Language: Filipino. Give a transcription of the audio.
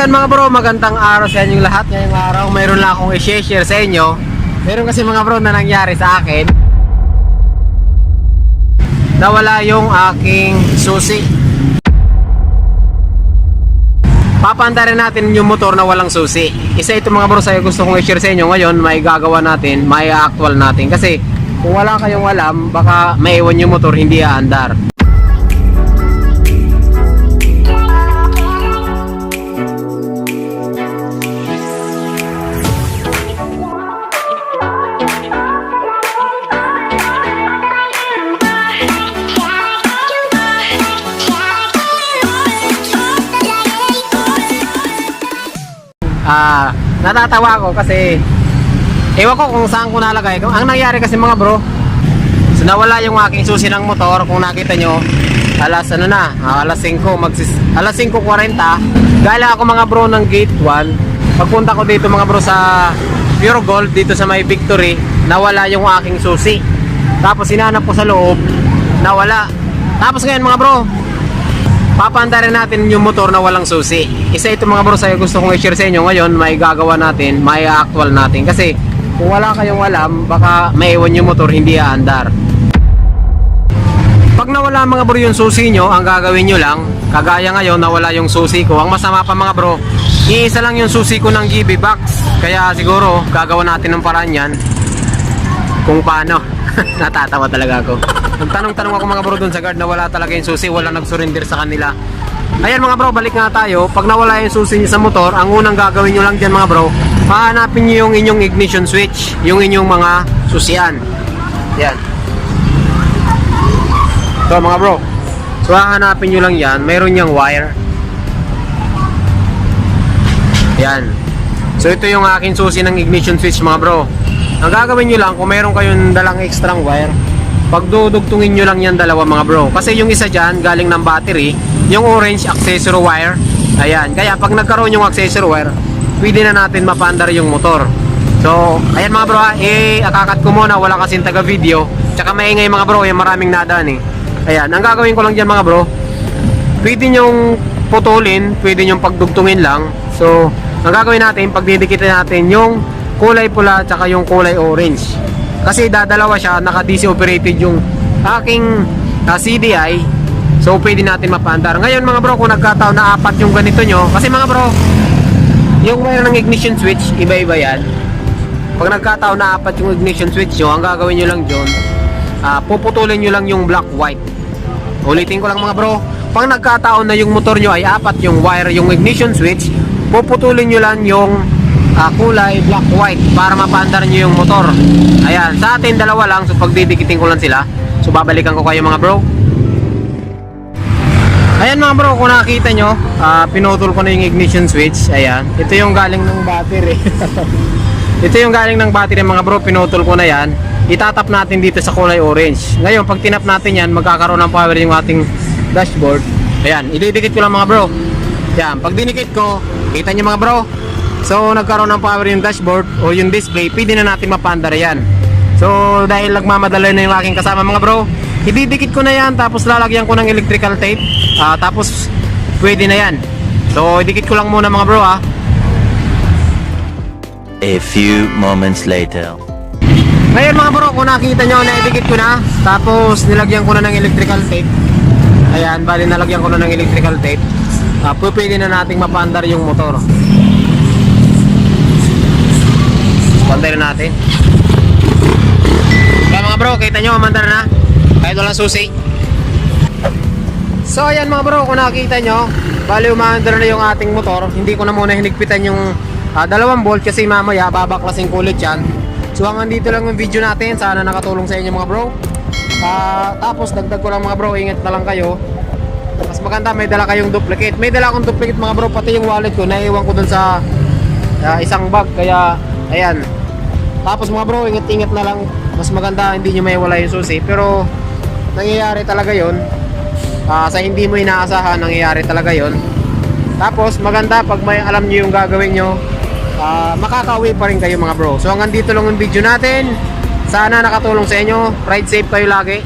ayan mga bro, magandang araw sa inyong lahat. Ngayong araw, mayroon lang akong i-share sa inyo. Meron kasi mga bro na nangyari sa akin. Nawala yung aking susi. Papanda rin natin yung motor na walang susi. Isa ito mga bro sa gusto kong i-share sa inyo ngayon, may gagawa natin, may actual natin. Kasi kung wala kayong alam, baka maiwan yung motor, hindi aandar. Ah, natatawa ako kasi ewan ko kung saan ko nalagay. Ang nangyari kasi mga bro, so nawala yung aking susi ng motor. Kung nakita nyo, alas ano na, ah, alas 5, magsis, alas 5.40. Gala ako mga bro ng gate 1. Pagpunta ko dito mga bro sa Pure Gold, dito sa may Victory, nawala yung aking susi. Tapos sinanap ko sa loob, nawala. Tapos ngayon mga bro, Papanda rin natin yung motor na walang susi. Isa ito mga bro sa'yo gusto kong i-share sa inyo ngayon, may gagawa natin, may actual natin. Kasi kung wala kayong alam, baka maiwan yung motor, hindi aandar. Pag nawala mga bro yung susi nyo, ang gagawin nyo lang, kagaya ngayon nawala yung susi ko. Ang masama pa mga bro, iisa lang yung susi ko ng GB box. Kaya siguro gagawa natin ng paraan yan kung paano. Natatawa talaga ako. Nagtanong-tanong ako mga bro dun sa guard na wala talaga yung susi, wala nag-surrender sa kanila. Ayan mga bro, balik nga tayo. Pag nawala yung susi niyo sa motor, ang unang gagawin nyo lang dyan mga bro, hahanapin nyo yung inyong ignition switch, yung inyong mga susian. Yan. So mga bro, so hahanapin nyo lang yan, mayroon niyang wire. Yan. So ito yung aking susi ng ignition switch mga bro. Ang gagawin nyo lang, kung mayroon kayong dalang extra wire, pagdudugtungin nyo lang yan dalawa mga bro. Kasi yung isa dyan, galing ng battery, yung orange accessory wire, ayan. Kaya pag nagkaroon yung accessory wire, pwede na natin mapandar yung motor. So, ayan mga bro, ha, eh, akakat ko muna, wala kasing taga video. Tsaka maingay mga bro, yung maraming nadaan eh. Ayan, ang gagawin ko lang dyan mga bro, pwede nyong putulin, pwede nyong pagdugtungin lang. So, ang gagawin natin, pagdidikitin natin yung kulay pula tsaka yung kulay orange. Kasi dadalawa siya, naka DC operated yung aking ah, CDI. So, pwede natin mapandar. Ngayon mga bro, kung nagkataon na apat yung ganito nyo, kasi mga bro, yung wire ng ignition switch, iba-iba yan. Pag nagkataon na apat yung ignition switch nyo, ang gagawin nyo lang dyan, ah, puputulin nyo lang yung black white. Ulitin ko lang mga bro, pag nagkataon na yung motor nyo ay apat yung wire, yung ignition switch, puputulin nyo lang yung ah, kulay black white para mapandar nyo yung motor. Ayan, sa atin dalawa lang, so pagdidikitin ko lang sila. So babalikan ko kayo mga bro. Ayan mga bro, kung nakita nyo, ah, pinutol ko na yung ignition switch. Ayan, ito yung galing ng battery. ito yung galing ng battery mga bro, pinutol ko na yan. Itatap natin dito sa kulay orange. Ngayon, pag tinap natin yan, magkakaroon ng power yung ating dashboard. Ayan, ididikit ko lang mga bro. Yan, pag dinikit ko, kita nyo mga bro. So, nagkaroon ng power yung dashboard o yung display, pwede na natin mapandar yan. So, dahil nagmamadali na yung aking kasama mga bro, ididikit ko na yan, tapos lalagyan ko ng electrical tape, ah, tapos pwede na yan. So, idikit ko lang muna mga bro ah. A few moments later. Ngayon mga bro, kung nakita nyo, naidikit ko na, tapos nilagyan ko na ng electrical tape. Ayan, bali nalagyan ko na ng electrical tape. Uh, pwede na nating mapandar yung motor. Pandar natin. Kaya mga bro, kita nyo, mandar na. Kahit walang susi. So ayan mga bro, kung nakita nyo, bali umandar na yung ating motor. Hindi ko na muna hinigpitan yung ah, dalawang bolt kasi mamaya babaklasin kulit yan. So hanggang dito lang yung video natin. Sana nakatulong sa inyo mga bro. Ah, tapos dagdag ko lang mga bro, ingat na lang kayo. Mas maganda may dala kayong duplicate. May dala akong duplicate mga bro, pati yung wallet ko naiwan ko dun sa ah, isang bag kaya ayan. Tapos mga bro, ingat-ingat na lang. Mas maganda hindi nyo maiwala yung susi. Pero nangyayari talaga yon Ah, sa hindi mo inaasahan, nangyayari talaga yon Tapos maganda pag may alam nyo yung gagawin nyo, ah, makakauwi pa rin kayo mga bro. So hanggang dito lang yung video natin. Sana nakatulong sa inyo. Ride safe kayo lagi.